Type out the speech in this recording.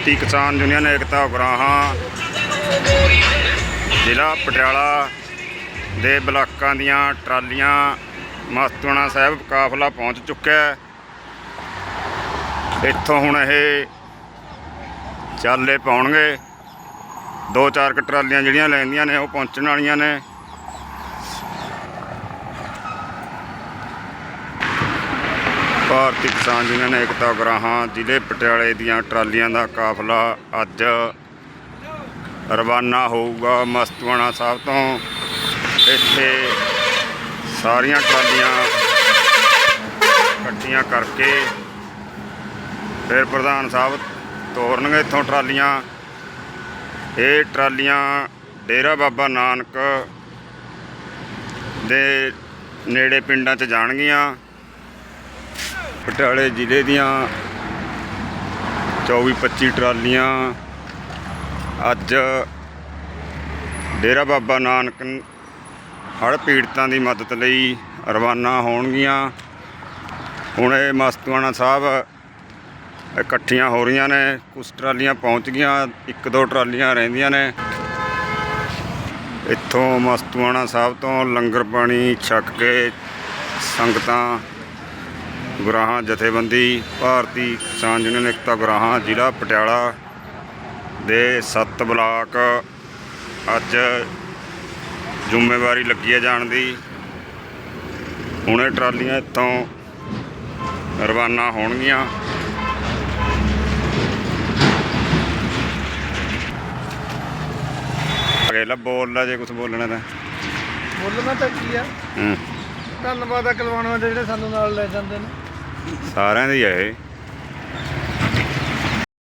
ਭਾਰਤੀ ਕਿਸਾਨ ਯੂਨੀਅਨ ਏਕਤਾ ਉਗਰਾਹਾਂ, ਜ਼ਿਲ੍ਹਾ ਪਟਿਆਲਾ ਦੇ ਬਲਾਕਾਂ ਦੀਆਂ ਟਰਾਲੀਆਂ ਮਸਤੂਆਣਾ ਸਾਹਿਬ ਕਾਫਲਾ ਪਹੁੰਚ ਚੁੱਕਿਆ ਹੈ। ਇੱਥੋਂ ਹੁਣ ਇਹ ਚਾਲੇ ਪਾਉਣਗੇ। ਦੋ ਚਾਰ ਕੁ ਟਰਾਲੀਆਂ ਜਿਹੜੀਆਂ ਲੈਂਦੀਆਂ ਨੇ, ਉਹ ਪਹੁੰਚਣ ਵਾਲੀਆਂ ਨੇ। ਭਾਰਤੀ ਕਿਸਾਨ ਯੂਨੀਅਨ ਏਕਤਾ ਉਗਰਾਹਾਂ ਜ਼ਿਲ੍ਹੇ ਪਟਿਆਲੇ ਦੀਆਂ ਟਰਾਲੀਆਂ ਦਾ ਕਾਫਲਾ ਅੱਜ ਰਵਾਨਾ ਹੋਊਗਾ ਮਸਤਵਾਣਾ ਸਾਹਿਬ ਤੋਂ। ਇੱਥੇ ਸਾਰੀਆਂ ਟਰਾਲੀਆਂ ਇਕੱਠੀਆਂ ਕਰਕੇ ਫਿਰ ਪ੍ਰਧਾਨ ਸਾਹਿਬ ਤੋਰਨਗੇ ਇੱਥੋਂ ਟਰਾਲੀਆਂ। ਇਹ ਟਰਾਲੀਆਂ ਡੇਰਾ ਬਾਬਾ ਨਾਨਕ ਦੇ ਨੇੜੇ ਪਿੰਡਾਂ 'ਚ ਜਾਣਗੀਆਂ। ਪਟਿਆਲੇ ਜ਼ਿਲ੍ਹੇ ਦੀਆਂ 24 25 ਟਰਾਲੀਆਂ। ਅੱਜ ਡੇਰਾ ਬਾਬਾ ਨਾਨਕ ਹੜ੍ਹ ਪੀੜਤਾਂ ਦੀ ਮਦਦ ਲਈ ਰਵਾਨਾ ਹੋਣਗੀਆਂ। ਹੁਣ ਇਹ ਮਸਤੂਆਣਾ ਸਾਹਿਬ ਇਕੱਠੀਆਂ ਹੋ ਰਹੀਆਂ ਨੇ ਕੁਝ ਟਰਾਲੀਆਂ ਪਹੁੰਚ ਗਈਆਂ, ਇੱਕ ਦੋ ਟਰਾਲੀਆਂ ਰਹਿੰਦੀਆਂ ਨੇ। ਇੱਥੋਂ ਮਸਤੂਆਣਾ ਸਾਹਿਬ ਤੋਂ ਲੰਗਰ ਪਾਣੀ ਛਕ ਕੇ ਸੰਗਤਾਂ ਗੁਰਾਹਾਂ ਜਥੇਬੰਦੀ ਭਾਰਤੀ ਕਿਸਾਨ ਯੂਨੀਅਨ ਏਕਤਾ ਗੁਰਾਹਾਂ ਜ਼ਿਲ੍ਹਾ ਪਟਿਆਲਾ ਦੇ ਸੱਤ ਬਲਾਕ ਅੱਜ ਜ਼ਿੰਮੇਵਾਰੀ ਲੱਗੀ ਹੈ ਜਾਣ ਦੀ। ਹੁਣੇ ਟਰਾਲੀਆਂ ਇੱਥੋਂ ਰਵਾਨਾ ਹੋਣਗੀਆਂ। ਅਗੇਲਾ ਬੋਲ ਲਾ ਜੇ ਕੁਝ ਬੋਲਣਾ ਤਾਂ। ਬੋਲਣਾ ਤਾਂ ਕੀ ਆ? ਹੂੰ। ਧੰਨਵਾਦ ਆ ਕਲਵਾਣਾਂ ਦੇ ਜਿਹੜੇ ਸਾਨੂੰ ਨਾਲ ਲੈ ਜਾਂਦੇ ਨੇ। ਸਾਰਿਆਂ ਦੀ ਹੈ ਇਹ।